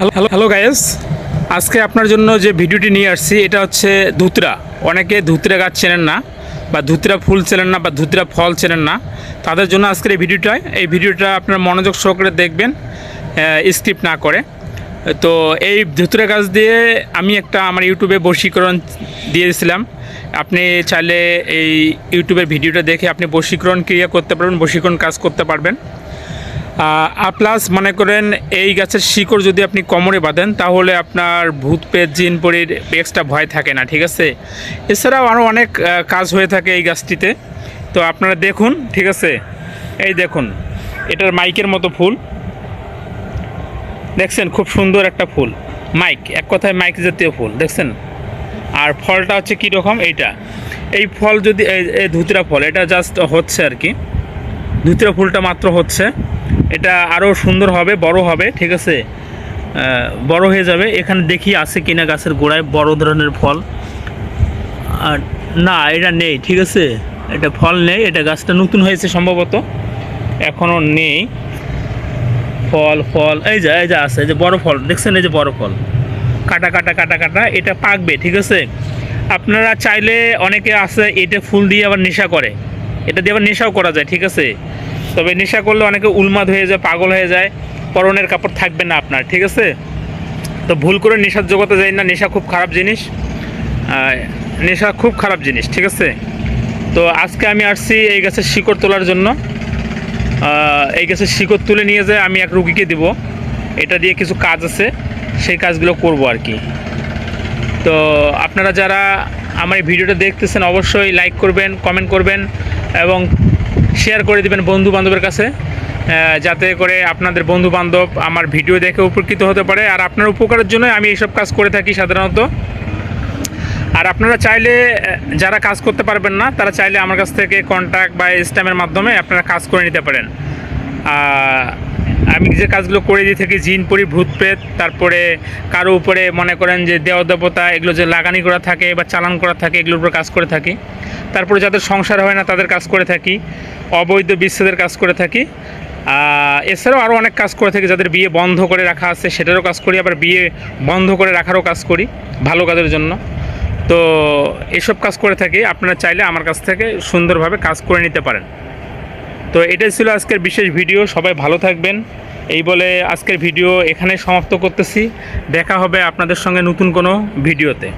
Hello hello hello guys আজকে আপনার জন্য যে ভিডিওটি নিয়ে আসছি, এটা হচ্ছে ধুতরা। অনেকে ধুতরা গাছ চেনেন না, বা ধুতরা ফুল চেনেন না, বা ধুতরা ফল চেনেন না। তাদের জন্য আজকের এই ভিডিওটা এই ভিডিওটা আপনার মনোযোগ সহকারে দেখবেন স্ক্রিপ্ট না করে। তো এই ধুতরা গাছ দিয়ে আমি একটা আমার ইউটিউবে বশীকরণ দিয়েছিলাম। আপনি চাইলে এই ইউটিউবের ভিডিওটা দেখে আপনি বশীকরণ ক্রিয়া করতে পারবেন, বশীকরণ কাজ করতে পারবেন। প্লাস মনে করেন এই গাছের শিকড় যদি আপনি কোমরে বাঁধেন, তাহলে আপনার ভূত পেট, জিন পরির এক্সট্রা ভয় থাকে না, ঠিক আছে? এছাড়াও আরও অনেক কাজ হয়ে থাকে এই গাছটিতে। তো আপনারা দেখুন, ঠিক আছে? এই দেখুন, এটার মাইকের মতো ফুল। দেখছেন? খুব সুন্দর একটা ফুল। মাইক, এক কথায় মাইক জাতীয় ফুল, দেখছেন? আর ফলটা হচ্ছে কীরকম? এইটা। এই ফল যদি ধুতরা ফল, এটা জাস্ট হচ্ছে আর কি। ধুতরা ফুলটা মাত্র হচ্ছে। এটা আরও সুন্দর হবে, বড় হবে, ঠিক আছে? বড় হয়ে যাবে। এখানে দেখি আছে কিনা গাছের গোড়ায়, বড় ধরনের ফল। আর না, এটা নেই, ঠিক আছে? এটা ফল নেই, এটা গাছটা নতুন হয়েছে সম্ভবত। এখনও নেই। ফল ফল, এই যে এই যে আছে, এই যে বড় ফল, দেখছেন এই যে বড় ফল। কাটা কাটা কাটা কাটা, এটা পাকবে, ঠিক আছে? আপনারা চাইলে অনেকে আছে, এটা ফুল দিয়ে আবার নেশা করে। এটা দিয়ে আবার নেশাও করা যায়, ঠিক আছে? তবে নেশা করলে অনেকে উন্মাদ হয়ে যায়, পাগল হয়ে যায়, পরনের কাপড় থাকবে না আপনার, ঠিক আছে? তো ভুল করে নেশার জগতে যাই না, নেশা খুব খারাপ জিনিস নেশা খুব খারাপ জিনিস, ঠিক আছে? তো আজকে আমি আসছি এই গাছের শিকড় তোলার জন্য। এই গাছের শিকড় তুলে নিয়ে যায় আমি এক রুগীকে দিব। এটা দিয়ে কিছু কাজ আছে, সেই কাজগুলো করব আর কি। তো আপনারা যারা আমার এই ভিডিওটা দেখতেছেন, অবশ্যই লাইক করবেন কমেন্ট করবেন এবং শেয়ার করে দেবেন বন্ধু বান্ধবের কাছে যাতে করে আপনাদের বন্ধু বান্ধব আমার ভিডিও দেখে উপকৃত হতে পারে। আর আপনার উপকারের জন্য আমি এইসব কাজ করে থাকি সাধারণত। আর আপনারা চাইলে যারা কাজ করতে পারবেন না, তারা চাইলে আমার কাছ থেকে কন্ট্যাক্ট বা স্ট্যামের মাধ্যমে আপনারা কাজ করে নিতে পারেন। আমি যে কাজগুলো করে দিয়ে থাকি, জিন পরি, ভূত প্রেত, তারপরে কারও উপরে মনে করেন যে দেও দেবতা, এগুলো যে লাগানি করা থাকে বা চালান করা থাকে, এগুলোর উপর কাজ করে থাকি। তারপরে যাদের সংসার হয় না, তাদের কাজ করে থাকি। অবৈধ বিচ্ছেদের কাজ করে থাকি। এছাড়াও আরও অনেক কাজ করে থাকি, যাদের বিয়ে বন্ধ করে রাখা আছে, সেটারও কাজ করি, আবার বিয়ে বন্ধ করে রাখারও কাজ করি, ভালো কাজের জন্য। তো এসব কাজ করে থাকি, আপনারা চাইলে আমার কাছ থেকে সুন্দরভাবে কাজ করে নিতে পারেন। তো এটাই ছিল আজকের বিশেষ ভিডিও, সবাই ভালো থাকবেন। এই বলে আজকের ভিডিও এখানে সমাপ্ত করতেছি। দেখা হবে আপনাদের সঙ্গে নতুন কোনো ভিডিওতে।